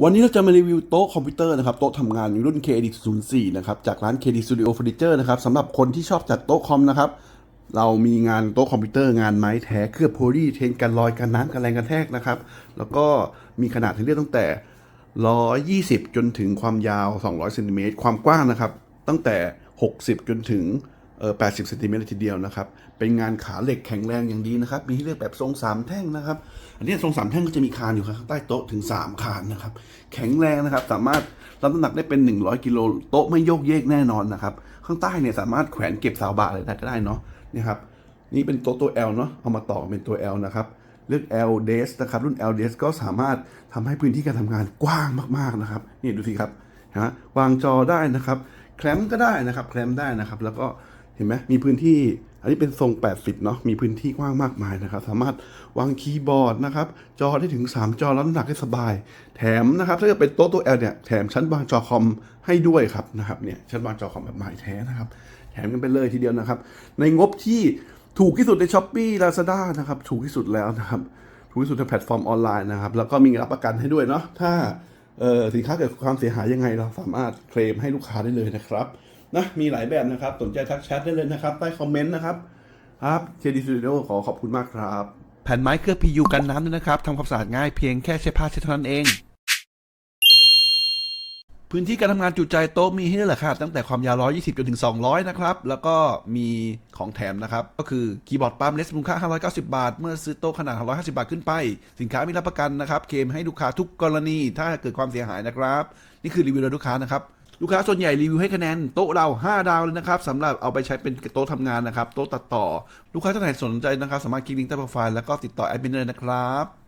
วันนี้เราจะมารีวิวโต๊ะคอมพิวเตอร์นะครับโต๊ะทำงานรุ่น KD 04 นะครับจากร้าน KD Studio Furniture นะครับสำหรับคนที่ชอบจัดโต๊ะคอมนะครับเรามีงานโต๊ะคอมพิวเตอร์งานไม้แท้เคลือบโพลีเทนกันรอยกันน้ำกันแรงกันแทกนะครับแล้วก็มีขนาดให้เลือกตั้งแต่ 120 จนถึงความยาว 200เซนติเมตรความกว้างนะครับตั้งแต่ 60 จนถึง เออ80เซนติเมตรเลยทีเดียวนะครับ เป็นงานขาเหล็กแข็งแรงอย่างดีนะครับ มีให้เลือกแบบทรงสามแท่งนะครับ อันนี้ทรงสามแท่งก็จะมีคานอยู่ข้างใต้โต๊ะถึง 3 คานนะครับ แข็งแรงนะครับ สามารถรับน้ำหนักได้เป็น 100 กิโลโต๊ะไม่โยกเยกแน่นอนนะครับ ข้างใต้เนี่ยสามารถแขวนเก็บสาวบะอะไรได้ก็ได้เนาะนี่ครับ นี่เป็นโต๊ะตัว L เนาะ เอามาต่อเป็นตัว L นะครับเลือก L d e s นะครับ รุ่น L d e s ก็สามารถทำให้พื้นที่การทำงานกว้างมากๆนะครับ นี่ดูสิครับนะวางจอได้นะครับ แคลมก็ได้นะครับ แคลมได้นะครับ แล้วก็ เห็นไหมมีพื้นที่อันนี้เป็นทรง 80 เนาะ มีพื้นที่กว้างมากมายนะครับ สามารถวางคีย์บอร์ดนะครับ จอได้ถึง 3 จอรับน้ำหนักได้สบาย แถมนะครับ ถ้าเกิดเป็นโต๊ะตัว L เนี่ย แถมชั้นวางจอคอมให้ด้วยครับนะครับ เนี่ย ชั้นวางจอคอมแบบใหม่แท้นะครับ แถมกันไปเลยทีเดียวนะครับ ในงบที่ถูกที่สุดใน s h อ p e e Lazada นะครับ ถูกที่สุดแล้วนะครับ ถูกที่สุดในแพลตฟอร์มออนไลน์นะครับ แล้วก็มีรับประกันให้ด้วยเนาะ ถ้าสินค้าเกิดความเสียหายยังไงเราสามารถเคลมให้ลูกค้าได้เลยนะครับ นะมีหลายแบบนะครับ สนใจทักแชทได้เลยนะครับใต้คอมเมนต์นะครับครับ KD Studio ขอขอบคุณมากครับ แผ่นไม้เคลือบ PU กันน้ำด้วยนะครับทำความสะอาดง่ายเพียงแค่ใช้ผ้าเช็ดเท่านั้นเอง พื้นที่การทำงานจุใจโต๊ะมีให้เลือกค่ะตั้งแต่ความยาว 120 จนถึง 200 นะครับ แล้วก็มีของแถมนะครับ ก็คือคีย์บอร์ดปั๊มเลสมูลค่า 590 บาท เมื่อซื้อโต๊ะขนาด150 บาทขึ้นไป สินค้ามีรับประกันนะครับ เคลมให้ลูกค้าทุกกรณี ถ้าเกิดความเสียหายนะครับ นี่คือรีวิวโดยลูกค้านะครับ ลูกค้าส่วนใหญ่รีวิวให้คะแนนโต๊ะเรา 5 ดาวเลยนะครับสำหรับเอาไปใช้เป็นโต๊ะทำงานนะครับ โต๊ะตัดต่อ ลูกค้าท่านไหนสนใจนะครับ สามารถคลิกลิงก์ใต้โปรไฟล์แล้วก็ติดต่อแอดมินได้เลยนะครับ